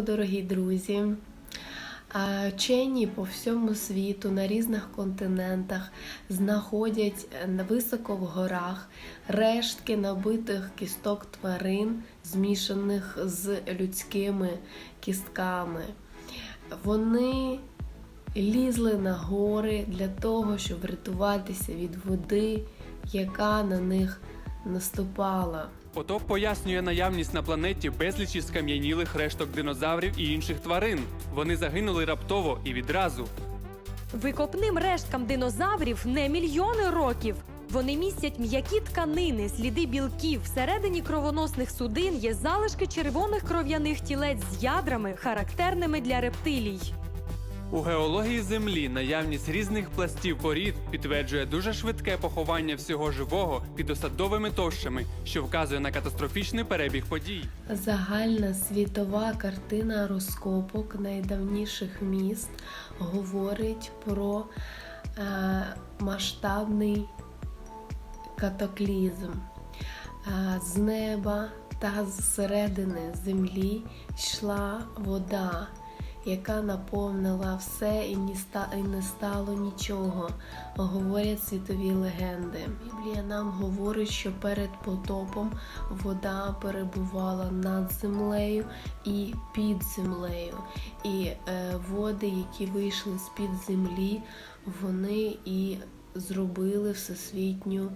дорогі друзі. Вчені по всьому світу на різних континентах знаходять е, високо в горах рештки набитих кісток тварин, змішаних з людськими кістками. Вони лізли на гори для того, щоб врятуватися від води, яка на них наступала. Потоп пояснює наявність на планеті безлічі скам'янілих решток динозаврів і інших тварин. Вони загинули раптово і відразу. Викопним решткам динозаврів не мільйони років. Вони містять м'які тканини, сліди білків. Всередині кровоносних судин є залишки червоних кров'яних тілець з ядрами, характерними для рептилій. У геології Землі наявність різних пластів порід підтверджує дуже швидке поховання всього живого під осадовими товщами, що вказує на катастрофічний перебіг подій. Загальна світова картина розкопок найдавніших міст говорить про е, масштабний катаклізм. Е, з неба та зсередини землі йшла вода, яка наповнила все і не, стало нічого, говорять світові легенди. Біблія нам говорить, що перед потопом вода перебувала над землею і під землею. І е, води, які вийшли з-під землі, вони і зробили всесвітню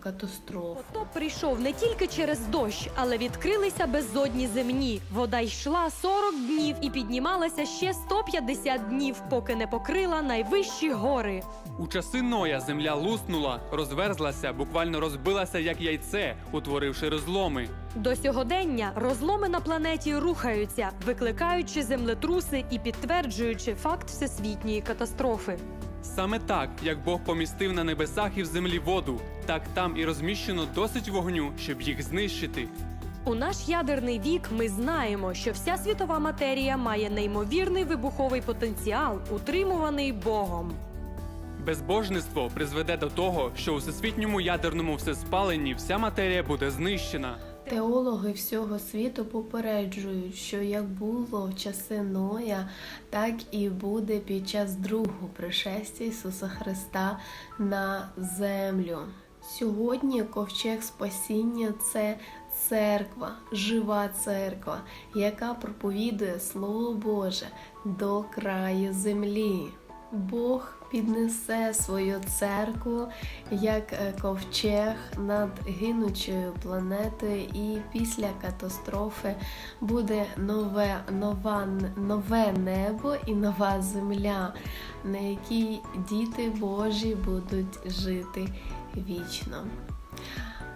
катастрофу. Потоп прийшов не тільки через дощ, але відкрилися безодні земні. Вода йшла 40 днів і піднімалася ще 150 днів, поки не покрила найвищі гори. У часи Ноя земля луснула, розверзлася, буквально розбилася як яйце, утворивши розломи. До сьогодення розломи на планеті рухаються, викликаючи землетруси і підтверджуючи факт всесвітньої катастрофи. Саме так, як Бог помістив на небесах і в землі воду, так там і розміщено досить вогню, щоб їх знищити. У наш ядерний вік ми знаємо, що вся світова матерія має неймовірний вибуховий потенціал, утримуваний Богом. Безбожництво призведе до того, що у всесвітньому ядерному всеспаленні вся матерія буде знищена. Теологи всього світу попереджують, що як було в часи Ноя, так і буде під час другого пришестя Ісуса Христа на землю. Сьогодні ковчег спасіння це церква, жива церква, яка проповідує Слово Боже до краю землі. Бог піднесе свою церкву як е, ковчег над гинучою планетою, і після катастрофи буде нове, нова, нове небо і нова земля, на якій діти Божі будуть жити вічно.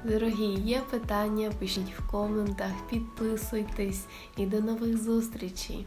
Дорогі, є питання, пишіть в коментах, підписуйтесь і до нових зустрічей!